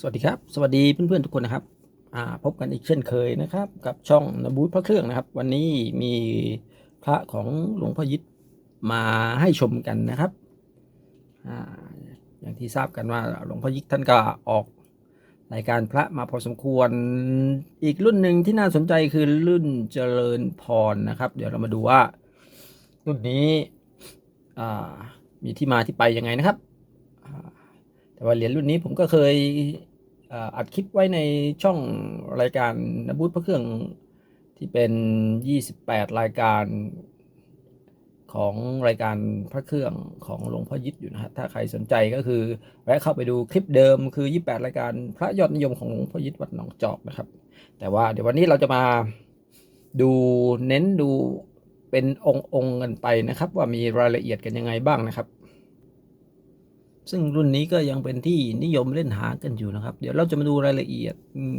สวัสดีครับ สวัสดีเพื่อนๆทุกคนนะครับพบกันอีกเช่นเคยนะครับ กับช่องนบูธพระเครื่องนะครับ วันนี้มีพระของหลวงพ่อยิตมาให้ชมกันนะครับออย่างที่ทราบกันว่าหลวงพ่อยิตท่านก็ออกรายการพระมาพอสมควรอีกรุ่นหนึ่งที่น่าสนใจคือรุ่นเจริญพรนะครับ เดี๋ยวเรามาดูว่า รุ่นนี้มีที่มาที่ไปยังไงนะครับแต่ว่าเหรียญรุ่นนี้ผมก็เคย อัดคลิปไว้ในช่องรายการนบูธพระเครื่องที่เป็น 28 รายการของรายการพระเครื่องของหลวงพ่อยิตอยู่นะฮะถ้าใครสนใจก็คือแวะเข้าไปดูคลิปเดิมคือ 28 รายการพระยอดนิยมของหลวงพ่อยิตวัดหนองจอกนะครับ แต่ว่าเดี๋ยววันนี้เราจะมาดูเน้นดูเป็นองค์องค์กันไปนะครับ ว่ามีรายละเอียดกันยังไงบ้างนะครับ ซึ่งรุ่นนี้ก็ยังเป็นที่นิยมเล่นหากันอยู่นะครับ เดี๋ยวเราจะมาดูรายละเอียด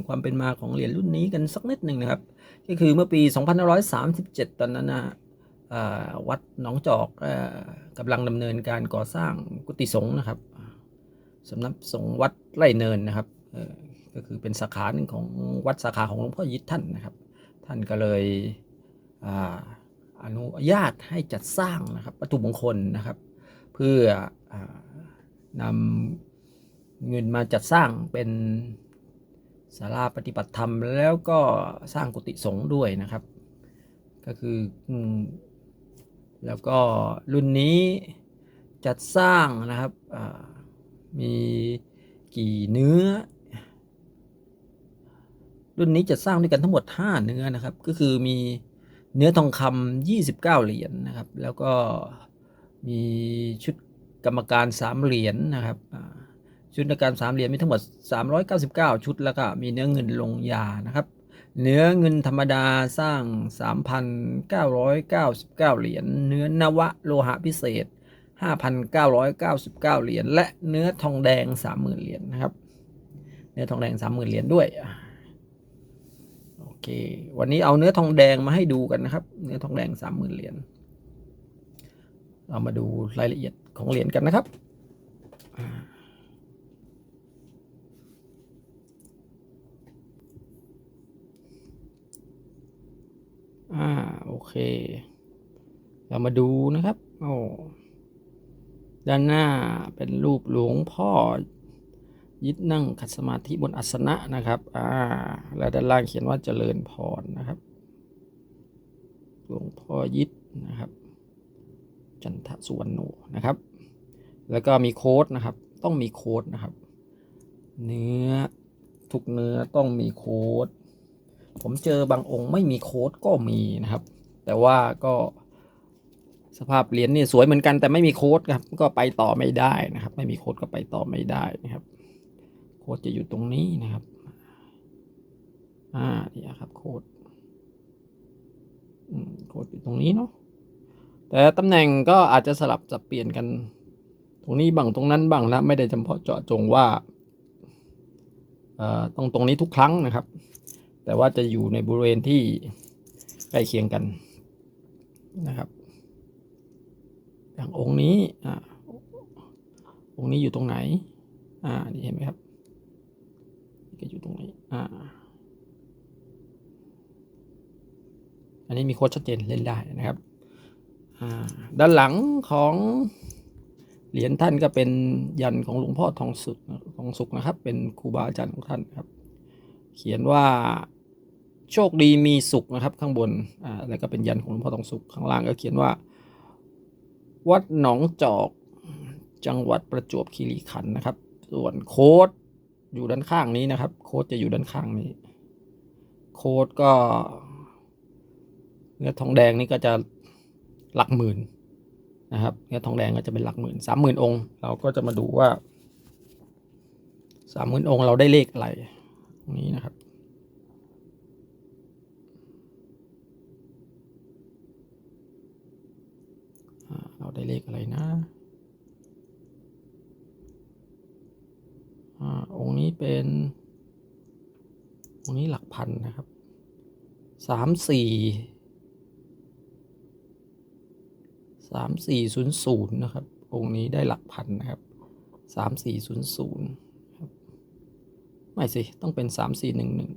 ความเป็นมาของเหรียญรุ่นนี้กันสักนิดหนึ่งนะครับ ก็คือเมื่อปี 2537 ตอนนั้นนะวัดหนองจอกอกำลังดำเนินการก่อสร้างกุฏิสงฆ์นะครับสำนักสงฆ์วัดไร่เนินนะครับก็คือเป็นสาขาหนึ่งของวัดสาขาของหลวงพ่อยิตท่านนะครับ ท่านก็เลยอนุญาตให้จัดสร้างนะครับวัตถุมงคลนะครับ เพื่ออ นำเงินมาจัดสร้างเป็นศาลาปฏิบัติธรรม แล้วก็สร้างกุฏิสงฆ์ด้วยนะครับ ก็คือแล้วก็รุ่นนี้จัดสร้างนะครับมีกี่เนื้อ รุ่นนี้จะสร้างด้วยกันทั้งหมด 5 เนื้อนะครับ ก็คือมีเนื้อทองคำ29 เหรียญนะครับ แล้วก็มีชุด กรรมการ3เหรียญนะครับชุดกรรมการ3เหรียญมีทั้งหมด 399 ชุดแล้วก็มีเนื้อเงินลงยานะครับ เนื้อเงินธรรมดาสร้าง 3,999 เหรียญเนื้อนวะโลหะพิเศษ 5,999 เหรียญและเนื้อทองแดง 30,000 เหรียญนะครับ เนื้อทองแดง 30,000 เหรียญด้วยโอเควันนี้เอาเนื้อทองแดงมาให้ดูกันนะครับ เนื้อทองแดงสามหมื่นเหรียญเรามาดูรายละเอียด ของเหรียญกันนะครับอ่าโอเค เรามาดูนะครับโอ้ด้านหน้าเป็นรูปหลวงพ่อ ยิดนั่งขัดสมาธิบนอัสนะนะครับอ่าแล้วด้านล่างเขียนว่าเจริญพรนะครับ หลวงพ่อยิดนะครับ จันทสุวรรณโนนะครับ แล้วก็มีโค้ดนะครับ ต้องมีโค้ดนะครับ เนื้อทุกเนื้อต้องมีโค้ด ผมเจอบางองค์ไม่มีโค้ดก็มีนะครับ แต่ว่าก็สภาพเหรียญนี่สวยเหมือนกันแต่ไม่มีโค้ดครับ ก็ไปต่อไม่ได้นะครับ ไม่มีโค้ดก็ไปต่อไม่ได้นะครับ โค้ดจะอยู่ตรงนี้นะครับ อ่านี่ครับโค้ดโค้ดอยู่ตรงนี้เนาะแต่ตำแหน่งก็อาจจะสลับสับเปลี่ยนกัน รงนี้บ้างตรงนั้นบ้างนะไม่ได้จำเพาะเจาะจงว่าเอ่อตรงตรงนี้ทุกครั้งนะครับ แต่ว่าจะอยู่ในบริเวณที่ใกล้เคียงกันนะครับ อย่างองค์นี้อ่าองค์นี้อยู่ตรงไหน อ่านี่เห็นไหมครับก็อยู่ตรงนี้อ่าอันนี้มีโค้ดชัดเจนเล่นได้นะครับด้านหลังของ เหรียญท่านก็เป็นยันของหลวงพ่อทองสุขทองสุขนะครับ เป็นครูบาอาจารย์ของท่านครับ เขียนว่าโชคดีมีสุขนะครับ ข้างบนอ่าแล้วก็เป็นยันของหลวงพ่อทองสุขข้างล่างก็เขียนว่า วัดหนองจอกจังหวัดประจวบคีรีขันธ์นะครับ ส่วนโค้ดอยู่ด้านข้างนี้นะครับ โค้ดจะอยู่ด้านข้างนี้ โค้ดก็เนื้อทองแดงนี่ก็จะหลักหมื่น นะครับเนื้อทองแดงก็จะเป็นหลักหมื่นสามหมื่นองค์เราก็จะมาดูว่าสามหมื่นองค์เราได้เลขอะไรตรงนี้นะครับ เราได้เลขอะไรนะอองค์นี้เป็น องค์นี้หลักพันนะครับสามสี่ สามสี่ศูนย์ศูนย์นะครับ องค์นี้ได้หลักพันนะครับสามสี่ศูนย์ศูนย์ครับไม่สิ ต้องเป็นสามสี่หนึ่งหนึ่ง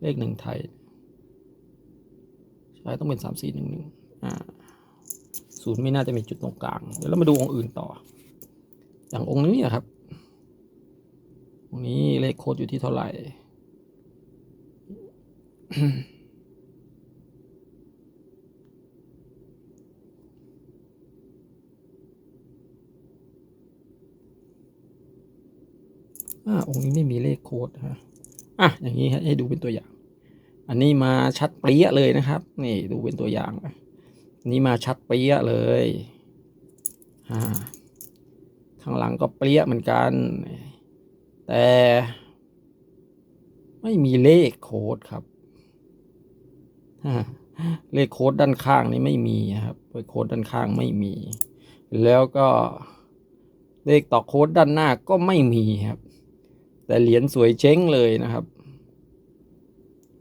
เลขหนึ่งไทย ใช่ ต้องเป็นสามสี่หนึ่งหนึ่งอ่าศูนย์ไม่น่าจะมีจุดตรงกลาง เดี๋ยวเรามาดูองค์อื่นต่อ อย่างองค์นี้นะครับ องค์นี้เลขโค้ดอยู่ที่เท่าไหร่ อ่าองค์นี้ไม่มีเลขโค้ดฮะอะอย่างนี้ฮะให้ดูเป็นตัวอย่าง อันนี้มาชัดเปรี้ยเลยนะครับ นี่ดูเป็นตัวอย่างนะอันนี้มาชัดเปรี้ยเลยอ่าข้างหลังก็เปรี้ยเหมือนกัน แต่ไม่มีเลขโค้ดครับเลขโค้ดด้านข้างนี่ไม่มีครับเลขโค้ดด้านข้างไม่มี แล้วก็เลขต่อโค้ดด้านหน้าก็ไม่มีครับ แต่เหรียญสวยเช้งเลยนะครับ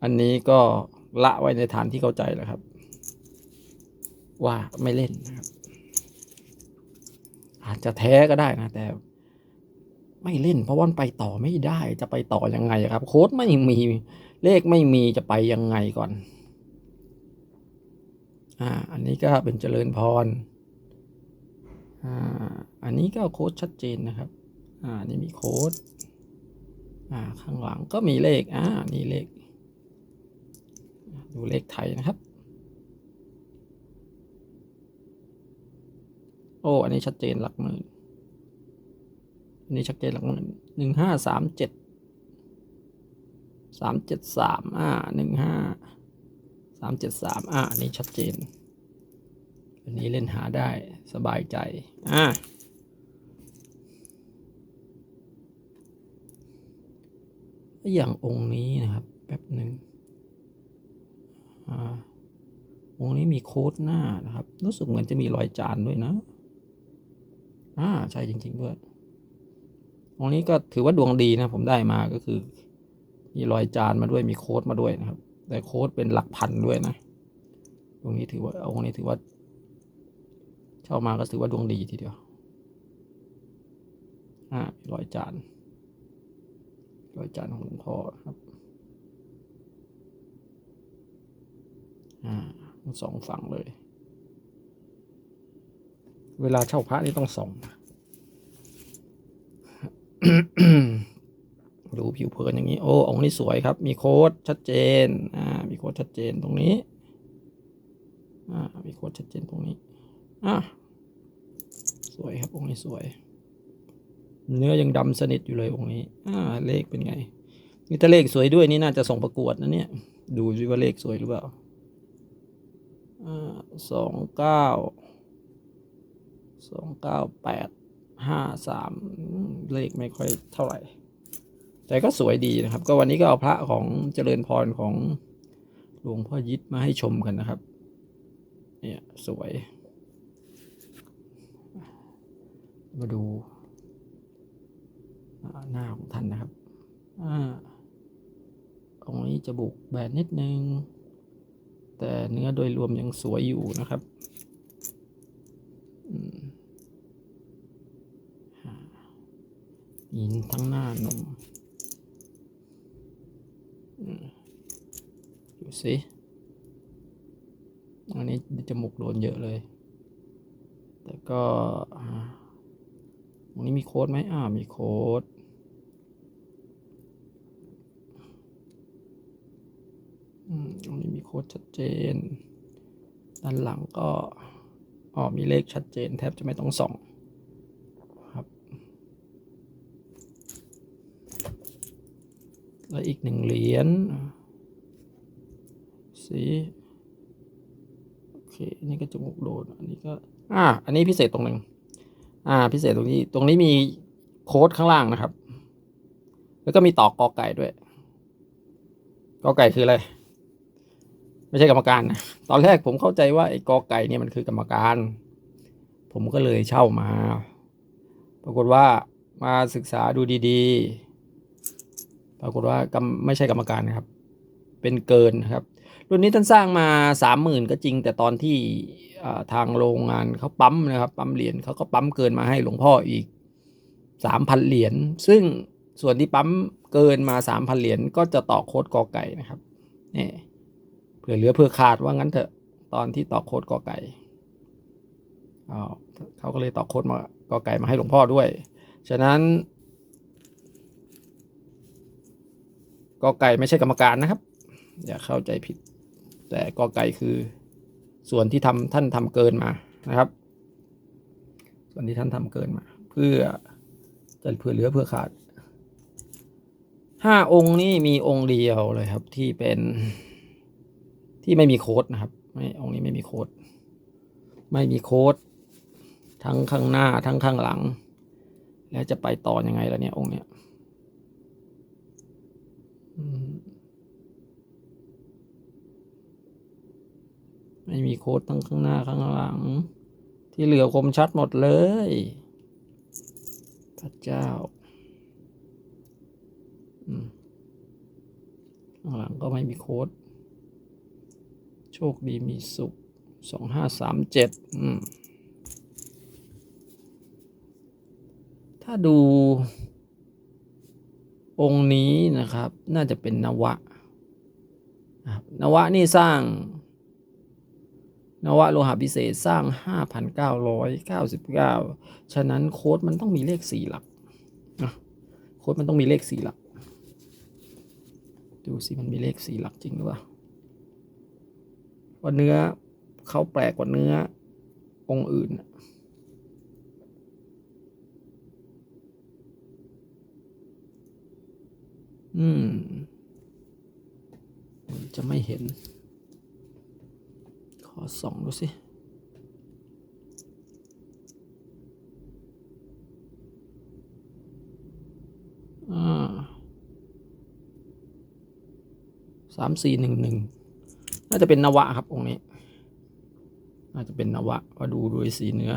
อันนี้ก็ละไว้ในฐานที่เข้าใจแล้วครับ ว่าไม่เล่นนะครับ อาจจะแท้ก็ได้นะแต่ ไม่เล่น เพราะว่าไปต่อไม่ได้จะไปต่อยังไงครับ โค้ดไม่มีเลขไม่มีจะไปยังไงก่อนอ่าอันนี้ก็เป็นเจริญพรอ่าอันนี้ก็โค้ดชัดเจนนะครับ อ่านี่มีโค้ด อ่าข้างหลังก็มีเลขอ่านี่เลข ดูเลขไทยนะครับ โอ้อันนี้ชัดเจนหลักหมื่นอันนี้ชัดเจนหลักหมื่นหนึ่งห้าสามเจ็ดสามเจ็ดสามอ่าหนึ่งห้าสามเจ็ดสามอ่าอันนี้ชัดเจนอันนี้เล่นหาได้สบายใจ อ่า อย่างองค์นี้นะครับแป๊บหนึ่งองค์นี้มีโค้ดหน้านะครับ รู้สึกเหมือนจะมีรอยจานด้วยนะอ่าใช่จริง ๆ ด้วยองค์นี้ก็ถือว่าดวงดีนะผมได้มาก็คือ มีรอยจานมาด้วยมีโค้ดมาด้วยนะครับ แต่โค้ดเป็นหลักพันด้วยนะตรงนี้ถือว่าองค์นี้ถือว่าเช่ามาก็ถือว่าดวงดีทีเดียวอ่ารอยจาน รอยจานของหลวงพ่อครับอ่าทั้งสองฝั่งเลย เวลาเช่าพระนี่ต้องส่องดูผิวเผินอย่างนี้ โอ้องค์นี้สวยครับ มีโค้ดชัดเจน อ่า มีโค้ดชัดเจนตรงนี้ อ่า มีโค้ดชัดเจนตรงนี้ อ่า สวยครับองค์นี้สวย เนื้อยังดำสนิทอยู่เลยองค์นี้ อ่า เลขเป็นไง นี่ถ้าเลขสวยด้วยนี่น่าจะส่งประกวดนะเนี่ย ดูสิว่าเลขสวยหรือเปล่า อ่าสองเก้า สองเก้าแปด ห้าสาม เลขไม่ค่อยเท่าไหร่ แต่ก็สวยดีนะครับ ก็วันนี้ก็เอาพระของเจริญพรของหลวงพ่อยิดมาให้ชมกันนะครับ เนี่ยสวย มาดู หน้าของท่านนะครับอตรงนี้จะบุกแบนนิดนึง แต่เนื้อโดยรวมยังสวยอยู่นะครับอินทั้งหน้านมดูสิอันนี้จมูกโดนเยอะเลย แต่ก็อ่าตรงนี้มีโค้ดไหมอ่ามีโค้ด อืมตรงนี้มี โค้ดชัดเจน ด้านหลังก็อ๋อมีเลขชัดเจน แทบจะไม่ต้องส่องครับ แล้วอีกหนึ่งเหรียญสีโอเคอันนี้ก็จมูกโดนอันนี้ก็อ่าอันนี้พิเศษตรงหนึ่งอ่า พิเศษตรงนี้ ตรงนี้มีโค้ดข้างล่างนะครับ แล้วก็มีตอกกอไก่ด้วย กอไก่คืออะไร ไม่ใช่กรรมการนะตอนแรกผมเข้าใจว่าไอ้กอไก่เนี่ยมันคือกรรมการ ผมก็เลยเช่ามา ปรากฏว่ามาศึกษาดูดีๆ ปรากฏว่ากไม่ใช่กรรมการนะครับ เป็นเกินนะครับ รุ่นนี้ท่านสร้างมาสามหมื่นก็จริง แต่ตอนที่ทางโรงงานเขาปั๊มนะครับ ปั๊มเหรียญเขาก็ปั๊มเกินมาให้หลวงพ่ออีกสามพันเหรียญซึ่งส่วนที่ปั๊มเกินมาสามพันเหรียญก็จะต่อโค้ดกอไก่นะครับนี่ ผื่อเหลือเผื่อขาดว่างั้นเถอะ ตอนที่ต่อโคดกอไก่อ๋อเขาก็เลยต่อโคดมากอไก่มาให้หลวงพ่อด้วย ฉะนั้นกอไก่ไม่ใช่กรรมการนะครับ อย่าเข้าใจผิด แต่กอไก่คือส่วนที่ทำท่านทำเกินมานะครับ ส่วนที่ท่านทำเกินมา เพื่อจะเผื่อเหลือเพื่อขาดห้าองค์นี้มีองค์เดียวเลยครับที่เป็น ที่ไม่มีโค้ดนะครับ ไม่องค์นี้ไม่มีโค้ด ไม่มีโค้ด ทั้งข้างหน้าทั้งข้างหลัง แล้วจะไปต่อยังไงล่ะเนี่ยองค์เนี้ยไม่มีโค้ดทั้งข้างหน้าข้างหลัง ที่เหลือคมชัดหมดเลยพระเจ้าข้างหลังก็ไม่มีโค้ด โชคดีมีสุขสองห้าสามเจ็ดอืมถ้าดูองค์นี้นะครับน่าจะเป็นนวะ นวะนี่สร้าง นวะโลหะพิเศษสร้าง 5,999 ฉะนั้นโค้ดมันต้องมีเลขสี่หลักโค้ดมันต้องมีเลขสี่หลัก ดูสิมันมีเลขสี่หลักจริงหรือเปล่า ว่าเนื้อเขาแปลกกว่าเนื้อองค์อื่น อืม จะไม่เห็น ขอส่องดูสิอ่าสามสี่หนึ่งหนึ่ง น่าจะเป็นนวะครับองค์นี้ น่าจะเป็นนวะว่าดูโดยสีเนื้อ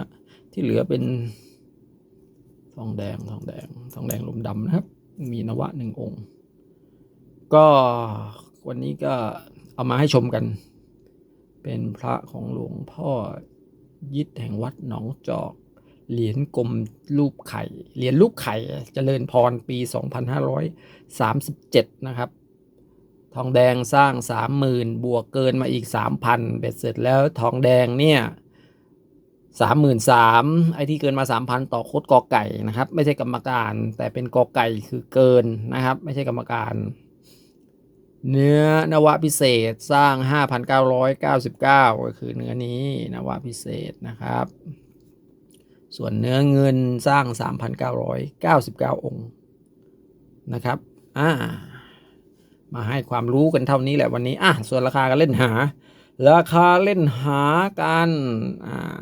ที่เหลือเป็นทองแดงทองแดงทองแดงลมดำนะครับ มีนวะหนึ่งองค์ ก็วันนี้ก็เอามาให้ชมกัน เป็นพระของหลวงพ่อยิดแห่งวัดหนองจอก เหรียญกลมรูปไข่ เหรียญรูปไข่เจริญพรปี 2537 นะครับ ทองแดงสร้าง 30,000 บวกเกินมาอีก 3,000เบ็ดเสร็จแล้วทองแดงเนี่ยสามหมื่นสามไอ้ที่เกินมาสามพันต่อโคดกอไก่นะครับ ไม่ใช่กรรมการ แต่เป็นกอไก่คือเกินนะครับ ไม่ใช่กรรมการ เนื้อนวะพิเศษสร้าง 5,999 ก็คือเนื้อนี้นวะพิเศษนะครับ ส่วนเนื้อเงินสร้าง 3,999 องค์นะครับอ่า มาให้ความรู้กันเท่านี้แหละวันนี้อะส่วนราคาการเล่นหา ราคาเล่นหากันอ่า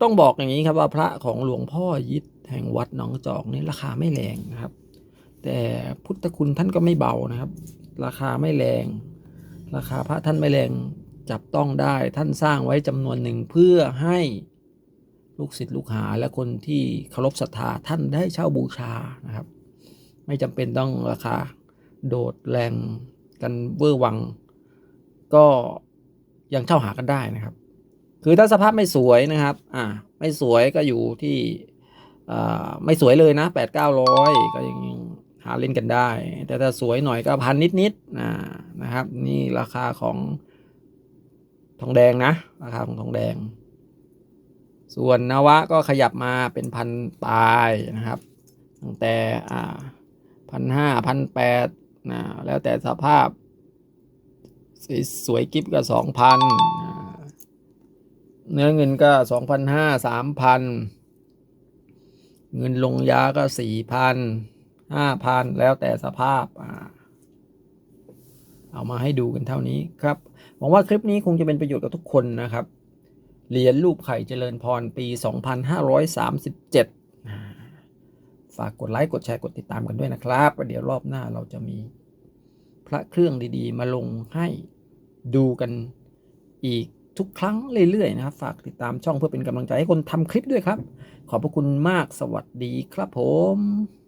ต้องบอกอย่างนี้ครับว่าพระของหลวงพ่อยิดแห่งวัดหนองจอกนี่ราคาไม่แรงนะครับ แต่พุทธคุณท่านก็ไม่เบานะครับ ราคาไม่แรง ราคาพระท่านไม่แรงจับต้องได้ท่านสร้างไว้จำนวนหนึ่งเพื่อให้ลูกศิษย์ลูกหาและคนที่เคารพศรัทธาท่านได้เช่าบูชานะครับ ไม่จำเป็นต้องราคา โดดแรงกันเวอร์วัง ก็ยังเช่าหากันได้นะครับ คือถ้าสภาพไม่สวยนะครับ อ่า ไม่สวยก็อยู่ที่อ่าไม่สวยเลยนะแปดเก้าร้อยก็ยังหาเล่นกันได้ แต่ถ้าสวยหน่อยก็พันนิดนิดๆอ่านะครับ นี่ราคาของทองแดงนะ ราคาของทองแดง ส่วนนวะก็ขยับมาเป็นพันปลายนะครับ ตั้งแต่อ่าพันห้าพันแปด นะแล้วแต่สภาพ สวยกิฟก็สองพันเนื้อเงินก็สองพันห้าสามพันเงินลงยาก็สี่พันห้าพันแล้วแต่สภาพอ่าเอามาให้ดูกันเท่านี้ครับหวังว่าคลิปนี้คงจะเป็นประโยชน์กับทุกคนนะครับเหรียญรูปไข่เจริญพรปี 2537อ่า ฝากกดไลค์กดแชร์กดติดตามกันด้วยนะครับเดี๋ยวรอบหน้าเราจะมีพระเครื่องดีๆ มาลงให้ดูกันอีกทุกครั้งเรื่อยๆนะครับ ฝากติดตามช่องเพื่อเป็นกำลังใจให้คนทำคลิปด้วยครับ ขอบพระคุณมากสวัสดีครับผม